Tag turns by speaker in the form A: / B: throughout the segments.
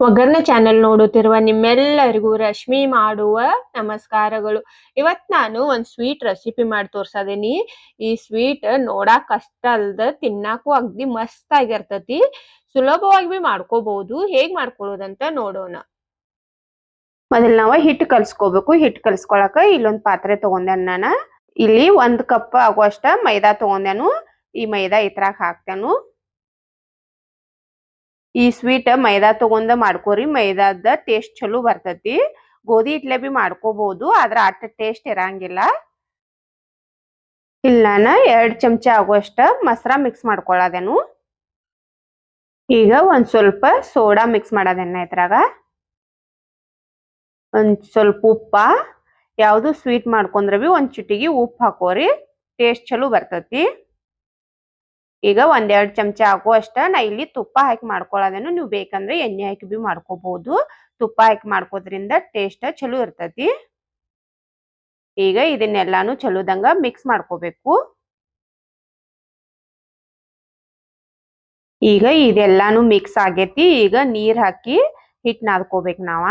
A: ಒಗ್ಗರಣೆ ಚಾನೆಲ್ ನೋಡುತ್ತಿರುವ ನಿಮ್ಮೆಲ್ಲರಿಗೂ ರಶ್ಮಿ ಮಾಡುವ ನಮಸ್ಕಾರಗಳು. ಇವತ್ ನಾನು ಒಂದ್ ಸ್ವೀಟ್ ರೆಸಿಪಿ ಮಾಡಿ ತೋರ್ಸದೀನಿ. ಈ ಸ್ವೀಟ್ ನೋಡಾಕ್ ಕಷ್ಟ ಅಲ್ದ ತಿನ್ನಾಕು ಅಗ್ದಿ ಮಸ್ತ್ ಆಗಿರ್ತತಿ. ಸುಲಭವಾಗಿ ಬಿ ಮಾಡ್ಕೋಬಹುದು ಹೇಗ್ ಮಾಡ್ಕೊಳ್ಳೋದಂತ ನೋಡೋಣ. ಮೊದಲ್ ನಾವ ಹಿಟ್ಟು ಕಲ್ಸ್ಕೋಬೇಕು. ಹಿಟ್ಟು ಕಲ್ಸ್ಕೊಳಕ ಇಲ್ಲೊಂದ್ ಪಾತ್ರೆ ತಗೊಂಡೆ ನಾನ ಇಲ್ಲಿ ಒಂದ್ ಕಪ್ ಆಗುವಷ್ಟ ಮೈದಾ ತಗೊಂಡೆನು. ಈ ಮೈದಾ ಇತರ ಹಾಕ್ತೇನು. ಈ ಸ್ವೀಟ್ ಮೈದಾ ತಗೊಂಡ ಮಾಡ್ಕೋರಿ. ಮೈದಾದ ಟೇಸ್ಟ್ ಚಲೋ ಬರ್ತತಿ. ಗೋಧಿ ಇಟ್ಲೆ ಬಿ ಮಾಡ್ಕೋಬಹುದು ಆದ್ರ ಅಟ್ಟ ಟೇಸ್ಟ್ ಇರಂಗಿಲ್ಲ. ಇಲ್ಲ ನಾನು ಎರಡ್ ಚಮಚ ಆಗುವಷ್ಟ ಮಸರ ಮಿಕ್ಸ್ ಮಾಡ್ಕೊಳ್ಳೋದೇನು ಈಗ ಒಂದ್ ಸ್ವಲ್ಪ ಸೋಡಾ ಮಿಕ್ಸ್ ಮಾಡೋದೇನ ಇದ್ರಾಗ. ಒಂದ್ ಸ್ವಲ್ಪ ಉಪ್ಪ. ಯಾವುದು ಸ್ವೀಟ್ ಮಾಡ್ಕೊಂಡ್ರ ಬಿ ಒಂದ್ ಚಿಟಿಗಿ ಉಪ್ಪು ಹಾಕೋರಿ. ಟೇಸ್ಟ್ ಚಲೋ ಬರ್ತತಿ. ಈಗ ಒಂದೆರಡು ಚಮಚ ಆಗೋ ಅಷ್ಟ ನಾ ಇಲ್ಲಿ ತುಪ್ಪ ಹಾಕಿ ಮಾಡ್ಕೊಳ್ಳೋದೇನು ನೀವು ಬೇಕಂದ್ರೆ ಎಣ್ಣೆ ಹಾಕಿ ಬಿ ಮಾಡ್ಕೋಬಹುದು ತುಪ್ಪ ಹಾಕಿ ಮಾಡ್ಕೋದ್ರಿಂದ ಟೇಸ್ಟ್ ಚಲೋ ಇರ್ತತಿ. ಈಗ ಇದನ್ನೆಲ್ಲಾನು ಚಲೋದಂಗ ಮಿಕ್ಸ್ ಮಾಡ್ಕೋಬೇಕು. ಈಗ ಇದೆಲ್ಲಾನು ಮಿಕ್ಸ್ ಆಗೇತಿ, ಈಗ ನೀರ್ ಹಾಕಿ ಹಿಟ್ ನಾದ್ಕೋಬೇಕು ನಾವ.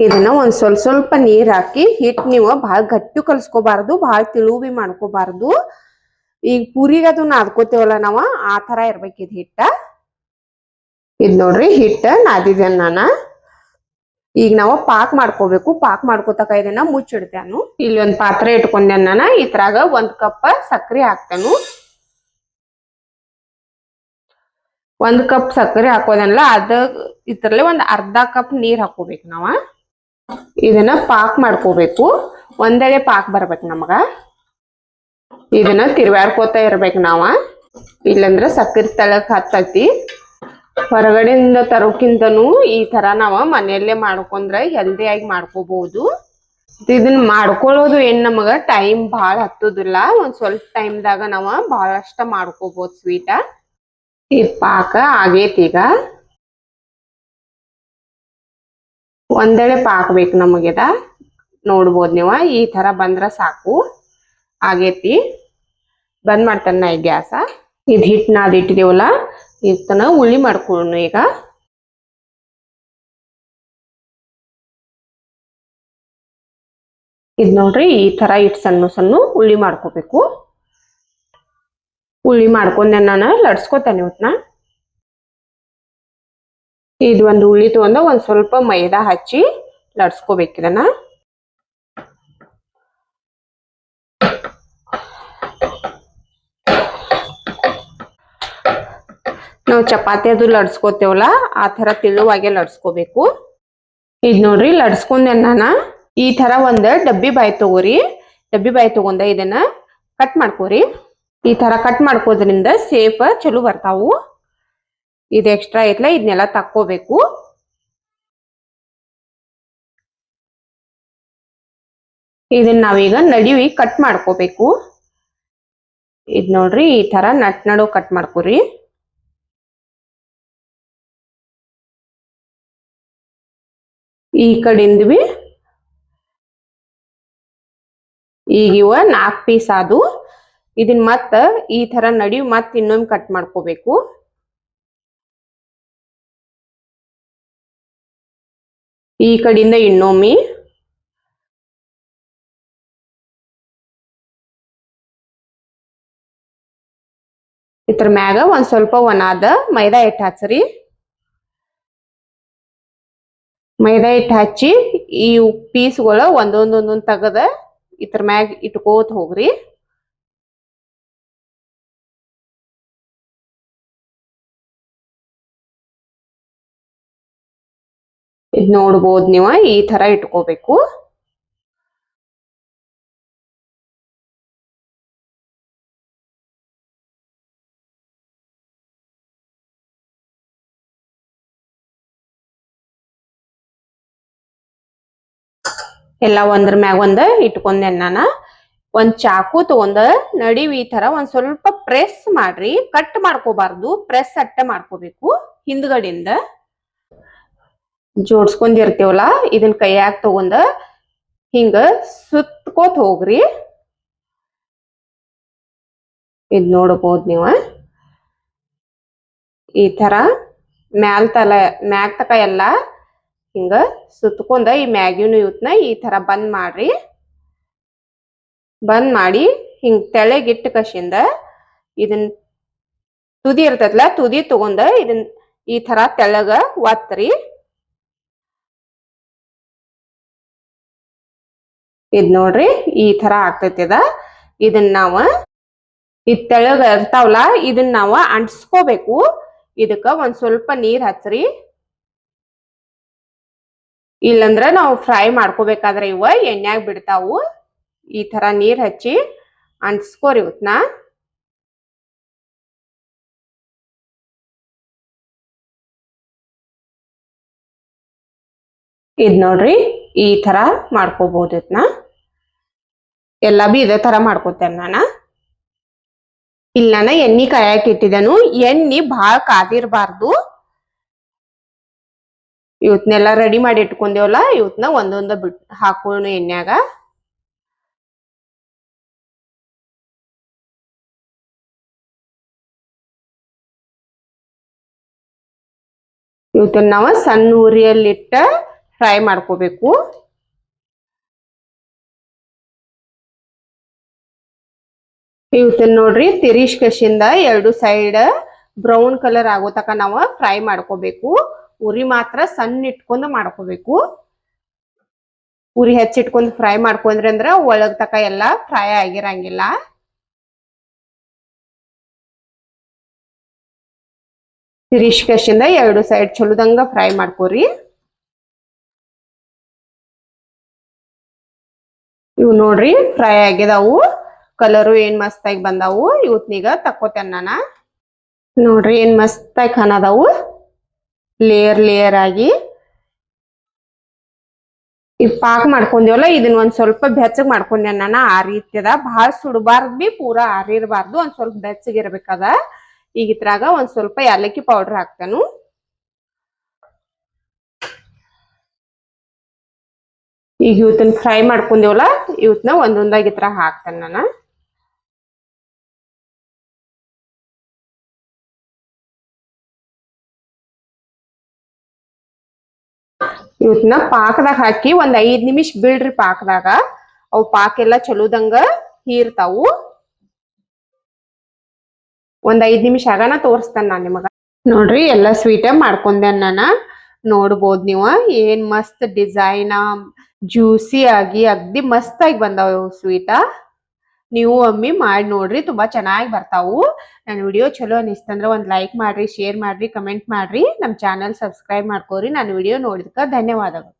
A: ಇದನ್ನ ಒಂದ್ ಸ್ವಲ್ಪ ಸ್ವಲ್ಪ ನೀರ್ ಹಾಕಿ ಹಿಟ್ ನೀವು ಬಹಳ ಗಟ್ಟಿ ಕಲ್ಸ್ಕೋಬಾರ್ದು ಬಹಳ ತಿಳುವಿ ಮಾಡ್ಕೋಬಾರ್ದು. ಈಗ ಪೂರಿಗೆ ಅದು ನಾದ್ಕೋತೇವಲ್ಲ ನಾವ, ಆ ತರ ಇರ್ಬೇಕಿದ್ ಹಿಟ್ಟ. ಇದ್ ನೋಡ್ರಿ ಹಿಟ್ಟ ನಾದಿದ್ದೇನೆ ನಾನ. ಈಗ ನಾವು ಪಾಕ್ ಮಾಡ್ಕೋಬೇಕು, ಪಾಕ್ ಮಾಡ್ಕೋತಕ ಇದನ್ನ ಮುಚ್ಚಿಡ್ತೇನು. ಇಲ್ಲಿ ಒಂದ್ ಪಾತ್ರೆ ಇಟ್ಕೊಂಡೆ ನಾನ, ಇದ್ರಾಗ ಒಂದ್ ಕಪ್ ಸಕ್ಕರೆ ಹಾಕ್ತೇನು. ಒಂದ್ ಕಪ್ ಸಕ್ಕರೆ ಹಾಕೋದಲ್ಲ ಅದ ಇದ್ರಲ್ಲೇ ಒಂದ್ ಅರ್ಧ ಕಪ್ ನೀರ್ ಹಾಕೋಬೇಕು ನಾವ. ಇದನ್ನ ಪಾಕ್ ಮಾಡ್ಕೋಬೇಕು. ಒಂದೆಡೆ ಪಾಕ್ ಬರ್ಬೇಕು ನಮಗ. ಇದನ್ನ ತಿರ್ವ್ಯಾಡ್ಕೋತ ಇರ್ಬೇಕು ನಾವ. ಇಲ್ಲಂದ್ರ ಸಕ್ಕರೆ ತಳಕ್ ಹತ್ತತಿ. ಹೊರಗಡೆಯಿಂದ ತರೋಕ್ಕಿಂತನೂ ಈ ತರ ನಾವ ಮನೆಯಲ್ಲೇ ಮಾಡ್ಕೊಂಡ್ರೆ ಹೆಲ್ದಿ ಆಗಿ ಮಾಡ್ಕೋಬಹುದು. ಇದನ್ನ ಮಾಡ್ಕೊಳ್ಳೋದು ಏನ್ ನಮಗ ಟೈಮ್ ಭಾಳ ಹತ್ತುದಿಲ್ಲ. ಒಂದ್ ಸ್ವಲ್ಪ ಟೈಮ್ದಾಗ ನಾವ ಬಹಳಷ್ಟ ಮಾಡ್ಕೋಬಹುದು ಸ್ವೀಟ ಈ ಪಾಕ ಆಗೇತಿ ಈಗ. ಒಂದೆಳೆ ಪಾಕ್ ಬೇಕು ನಮಗಿದ. ನೋಡ್ಬೋದು ನೀವ. ಈ ತರ ಬಂದ್ರ ಸಾಕು. ಆಗೇತಿ. ಬಂದ್ ಮಾಡ್ತಾನ ನಾ ಈ ಗ್ಯಾಸ. ಇದ್ ಹಿಟ್ಟು ನಾದು ಇಟ್ಟಿದೇವಲ್ಲ ಇದನ್ನ ಉಳ್ಳಿ ಮಾಡ್ಕೊಳ್ಳೋಣ ಈಗ. ಇದ್ ನೋಡ್ರಿ ಈ ತರ ಇಟ್ ಸಣ್ಣ ಸಣ್ಣ ಉಳ್ಳಿ ಮಾಡ್ಕೋಬೇಕು. ಉಳ್ಳಿ ಮಾಡ್ಕೊಂಡೆ ನಾನು ಲಡ್ಸ್ಕೊತಾನೆ ಇವತ್ನ ಇದು ಒಂದು ಉಳ್ಳಿ ತಗೊಂಡ ಒಂದ್ ಸ್ವಲ್ಪ ಮೈದಾ ಹಚ್ಚಿ ಲಡ್ಸ್ಕೋಬೇಕು ನಾವು ಚಪಾತಿ ಅದು ಲಡ್ಸ್ಕೋತೇವಲ್ಲ, ಆ ತರ ತಿಳುವಾಗೆ ಲಡ್ಸ್ಕೋಬೇಕು. ಇದ್ ನೋಡ್ರಿ, ಲಡ್ಸ್ಕೊಂಡೆ ನಾನು ಈ ತರ ಒಂದ್ ಡಬ್ಬಿ ಬಾಯಿ ತಗೋರಿ. ಡಬ್ಬಿ ಬಾಯಿ ತಗೊಂಡ ಇದನ್ನ ಕಟ್ ಮಾಡ್ಕೋರಿ. ಈ ತರ ಕಟ್ ಮಾಡ್ಕೋದ್ರಿಂದ ಸೇಫ್ ಚಲೋ ಬರ್ತಾವು. ಇದು ಎಕ್ಸ್ಟ್ರಾ ಐತ್ಲ ಇದನ್ನೆಲ್ಲ ತಕ್ಕೋಬೇಕು. ಇದನ್ನ ನಾವೀಗ ನಡಿವಿ ಕಟ್ ಮಾಡ್ಕೋಬೇಕು. ಇದ್ ನೋಡ್ರಿ, ಈ ತರ ನಟ್ ನಡು ಕಟ್ ಮಾಡ್ಕೋರಿ. ಈ ಕಡೆಯಿಂದ ಬಿ ಈಗ ಇವ ನಾಲ್ಕು ಪೀಸ್ ಆದು. ಇದನ್ನ ಮತ್ತ ಈ ತರ ನಡಿ ಮತ್ತೆ ಇನ್ನೊಮ್ಮೆ ಕಟ್ ಮಾಡ್ಕೋಬೇಕು. ಈ ಕಡೆಯಿಂದ ಇನ್ನೊಮ್ಮೆ. ಇದ್ರ ಮ್ಯಾಗ ಒಂದ್ ಸ್ವಲ್ಪ ಒಣಾದ ಮೈದಾ ಹಿಟ್ಟು ಹಚ್ಚ್ರಿ ಮೈದಾ ಹಿಟ್ಟು ಹಚ್ಚಿ ಈ ಪೀಸ್ಗಳು ಒಂದೊಂದೊಂದೊಂದು ಒಂದೊಂದ್ ತೆಗದ ಇದ್ರ ಮ್ಯಾಗ ಇಟ್ಕೋತ ಹೋಗ್ರಿ. ಇದ್ ನೋಡ್ಬೋದು ನೀವು ಈ ಥರ ಇಟ್ಕೋಬೇಕು. ಎಲ್ಲ ಒಂದ್ರ ಮ್ಯಾಗ ಒಂದ ಇಟ್ಕೊಂಡೆ ನಾನ ಒಂದ್ ಚಾಕು ತಗೊಂಡ ನಡಿವಿ ಈ ತರ ಒಂದ್ ಸ್ವಲ್ಪ ಪ್ರೆಸ್ ಮಾಡ್ರಿ. ಕಟ್ ಮಾಡ್ಕೋಬಾರ್ದು. ಪ್ರೆಸ್ ಅಟ್ಟೆ ಮಾಡ್ಕೋಬೇಕು ಹಿಂದ್ಗಡೆಯಿಂದ. ಜೋಡ್ಸ್ಕೊಂಡಿರ್ತೇವಲ್ಲ, ಇದನ್ ಕೈಯಾಗ ತಗೊಂಡ ಹಿಂಗ ಸುತ್ಕೋತ್ ಹೋಗ್ರಿ. ಇದ್ ನೋಡಬಹುದು ನೀವ. ಈ ತರ ಮ್ಯಾಲ್ ತಲೆ, ಮ್ಯಾಗ್ ತಕ ಎಲ್ಲ ಹಿಂಗ ಸುತ್ಕೊಂಡ ಈ ಮ್ಯಾಗಿನ ಯೂತ್ನ ಈ ತರ ಬಂದ್ ಮಾಡ್ರಿ. ಬಂದ್ ಮಾಡಿ ಹಿಂಗ್ ತೆಳಗಿಟ್ಟ ಕಶಿಂದ ಇದನ್ ತುದಿ ಇರ್ತೈತ್ಲ, ತುದಿ ತಗೊಂಡ ಇದನ್ ಈ ತರ ತೆಳಗ ಒತ್ತ್ರಿ ಇದ್ ನೋಡ್ರಿ ಈ ತರ ಆಗ್ತೈತಿ ಇದ ಇದನ್ನ ನಾವು ಈ ತೆಳಗ ಇರ್ತಾವಲ್ಲ ಇದನ್ನ ನಾವು ಅಂಟಿಸ್ಕೋಬೇಕು. ಇದಕ್ಕ ಒಂದ್ ಸ್ವಲ್ಪ ನೀರ್ ಹಚ್ರಿ. ಇಲ್ಲಂದ್ರ ನಾವು ಫ್ರೈ ಮಾಡ್ಕೋಬೇಕಾದ್ರೆ ಇವ ಎಣ್ಣೆಗ್ ಬಿಡ್ತಾವು. ಈ ತರ ನೀರ್ ಹಚ್ಚಿ ಅಂಟಿಸ್ಕೋರಿ ಇವತ್ನ ಇದ್ ನೋಡ್ರಿ, ಈ ತರ ಮಾಡ್ಕೋಬಹುದು ಇದನ್ನ ಎಲ್ಲಾ ಬಿ ಇದೇ ತರ ಮಾಡ್ಕೋತೇನೆ ನಾನ. ಇಲ್ಲ ನಾನು ಎಣ್ಣಿ ಕಾಯಕ್ ಇಟ್ಟಿದೆನು. ಎಣ್ಣಿ ಭಾಳ ಕಾದಿರ್ಬಾರ್ದು. ಇವತ್ನೆಲ್ಲ ರೆಡಿ ಮಾಡಿ ಇಟ್ಕೊಂಡೇವಲ್ಲ, ಇವತ್ನ ಒಂದೊಂದ ಬಿಟ್ ಹಾಕೋಣ ಎಣ್ಣೆಗ ಇವತ್ತನ್ನ ನಾವ ಸಣ್ಣ ಉರಿಯಲ್ಲಿಟ್ಟ ಫ್ರೈ ಮಾಡ್ಕೋಬೇಕು. ಇವತ್ತನ್ನ ನೋಡ್ರಿ ತಿರಿಶ್ ಕಶಿಂದ ಎರಡು ಸೈಡ್ ಬ್ರೌನ್ ಕಲರ್ ಆಗೋ ತಕ ನಾವು ಫ್ರೈ ಮಾಡ್ಕೋಬೇಕು. ಉರಿ ಮಾತ್ರ ಸಣ್ಣ ಇಟ್ಕೊಂಡು ಮಾಡ್ಕೋಬೇಕು. ಉರಿ ಹೆಚ್ಚಿಟ್ಕೊಂಡು ಫ್ರೈ ಮಾಡ್ಕೊಂಡ್ರಿ ಅಂದ್ರ ಒಳಗ್ ತಕ ಎಲ್ಲ ಫ್ರೈ ಆಗಿರಂಗಿಲ್ಲ. ತಿರಿಶ್ ಕಶಿಂದ ಎರಡು ಸೈಡ್ ಚಲೋದಂಗ ಫ್ರೈ ಮಾಡ್ಕೋರಿ. ಇವು ನೋಡ್ರಿ ಫ್ರೈ ಆಗಿದಾವು ಕಲರು ಏನ್ ಮಸ್ತಾಗಿ ಬಂದಾವು. ಇವತ್ನೀಗ ತಕ್ಕೋತೇನ ನೋಡ್ರಿ ಏನ್ ಮಸ್ತಾಗಿ ಕಾಣದಾವು ಲೇಯರ್ ಲೇಯರ್ ಆಗಿ ಈ ಪಾಕ್ ಮಾಡ್ಕೊಂಡೇವಲ್ಲ ಇದನ್ನ ಒಂದ್ ಸ್ವಲ್ಪ ಬೆಚ್ಚಗ್ ಮಾಡ್ಕೊಂಡೆ ನಾನು ಆ ರೀತಿ ಅದ. ಬಹಳ ಸುಡಬಾರ್ದು ಬಿ, ಪೂರಾ ಆರಿರ್ಬಾರ್ದು. ಒಂದ್ ಸ್ವಲ್ಪ ಬೆಚ್ಚಗಿರ್ಬೇಕದ ಈಗ ಇದ್ರಾಗ ಒಂದ್ ಸ್ವಲ್ಪ ಏಲಕ್ಕಿ ಪೌಡರ್ ಹಾಕ್ತಾನು. ಈಗ ಇವತ್ತನ್ನ ಫ್ರೈ ಮಾಡ್ಕೊಂಡೇವಲ್ಲ ಇವತ್ನ ಒಂದೊಂದಾಗಿ ಇದ್ರಾಗ ಹಾಕ್ತೇನೆ ನಾನು. ಇವತ್ನ ಪಾಕದಾಗ ಹಾಕಿ ಒಂದ್ ಐದ್ ನಿಮಿಷ ಬಿಡ್ರಿ ಪಾಕದಾಗ. ಅವು ಪಾಕ ಎಲ್ಲ ಚಲೋದಂಗ ಹೀರ್ತಾವು. ಒಂದ್ ಐದ್ ನಿಮಿಷ ಆಗನ ತೋರಿಸ್ತಾನ ನಾನ್ ನಿಮಗ. ನೋಡ್ರಿ ಎಲ್ಲ ಸ್ವೀಟ ಮಾಡ್ಕೊಂಡೆ ನಾನ. ನೋಡ್ಬೋದ್ ನೀವು ಏನ್ ಮಸ್ತ್ ಡಿಸೈನ್ ಜ್ಯೂಸಿ ಆಗಿ ಅಗ್ದಿ ಮಸ್ತ್ ಆಗಿ ಬಂದಾವ ಸ್ವೀಟ ನೀವು ಒಮ್ಮೆ ಮಾಡಿ ನೋಡ್ರಿ, ತುಂಬಾ ಚೆನ್ನಾಗಿ ಬರ್ತಾವು. ನನ್ನ ವಿಡಿಯೋ ಚಲೋ ಅನಿಸ್ತಂದ್ರ ಒಂದು ಲೈಕ್ ಮಾಡ್ರಿ ಶೇರ್ ಮಾಡ್ರಿ ಕಮೆಂಟ್ ಮಾಡ್ರಿ. ನಮ್ಮ ಚಾನಲ್ ಸಬ್ಸ್ಕ್ರೈಬ್ ಮಾಡ್ಕೋರಿ ನನ್ನ ವಿಡಿಯೋ ನೋಡಿದ್ಕ ಧನ್ಯವಾದಗಳು.